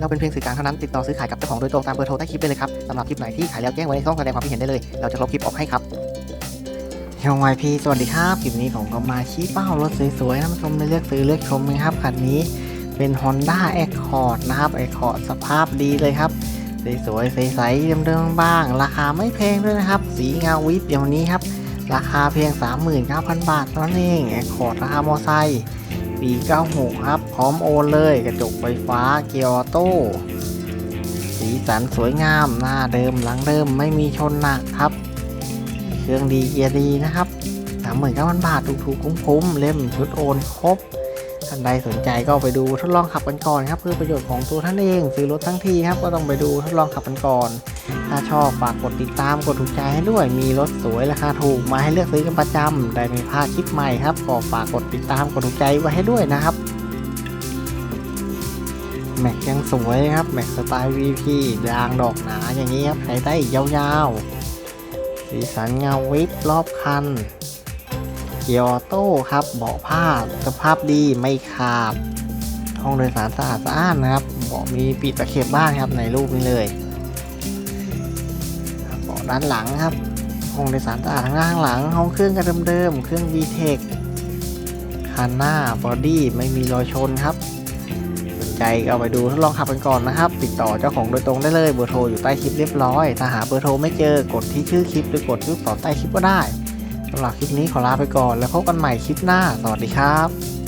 เราเป็นเพียงสื่อกลางเท่านั้นติดต่อซื้อขายกับเจ้าของโดยตรงตามเบอร์โทรใต้คลิปได้เลยครับสำหรับคลิปไหนที่ขายแล้วแจ้งไว้ในช่องแสดงความคิดเห็นได้เลย เราจะลบคลิปออกให้ครับเฮลไวพีสวัสดีครับคลิปนี้ผมก็มาชี้เป้ารถสวยๆนผู้ชมได้เลือกซื้อเลือกชมนะครับคันนี้เป็น Honda Accord นะครับ Accord สภาพดีเลยครับสวยๆใสๆเดิมๆบ้าง ราคาไม่แพงด้วยนะครับ สีเงาวิบเดี๋ยวนี้ครับ ราคาเพียง 39,000 บาทเท่านั้นเอง Accord ราคามอไซค์ ปี96ครับ พร้อมโอนเลยกระจกไฟฟ้าเกียร์ออโต้ สีสันสวยงาม หน้าเดิมหลังเดิมไม่มีชนหนักครับ เครื่องดีเกียร์ดีนะครับ39,000บาทถูกๆคุ้มๆเล่มชุดโอนครบท่านใดสนใจก็ไปดูทดลองขับกันก่อนครับเพื่อประโยชน์ของตัวท่านเองซื้อรถทั้งทีครับก็ต้องไปดูทดลองขับกันก่อน ถ้าชอบฝากกดติดตามกดถูกใจให้ด้วย มีรถสวยราคาถูกมาให้เลือกซื้อกันประจำได้ไม่พลาดคลิปใหม่ครับก็ฝากกดติดตามกดถูกใจไว้ให้ด้วยนะครับแม็กยังสวยครับแม็กสไตล์ VP ยางดอกหนาอย่างนี้ครับใช้ได้ยาวๆ สีสันเงาวิบรอบคันเกียร์ออโต้ครับเบาะผ้าสภาพดีไม่ขาดห้องโดยสารสะอาดสะอ้านนะครับเบาะมีปิดตะเข็บบ้างครับในรูปนี้เลย ด้านหลังครับห้องโดยสารสะอาดทั้งหน้าข้างหลัง ห้องเครื่องก็เดิมๆเครื่อง VTEC คันหน้าบอดี้ไม่มีรอยชนครับสนใจก็เอาไปดูทดลองขับกันก่อนนะครับ ติดต่อเจ้าของโดยตรงได้เลยเบอร์โทรอยู่ใต้คลิปเรียบร้อย ถ้าหาเบอร์โทรไม่เจอกดที่ชื่อคลิปหรือกดที่ต่อใต้คลิปก็ได้สำหรับคลิปนี้ขอลาไปก่อน แล้วพบกันใหม่คลิปหน้า สวัสดีครับ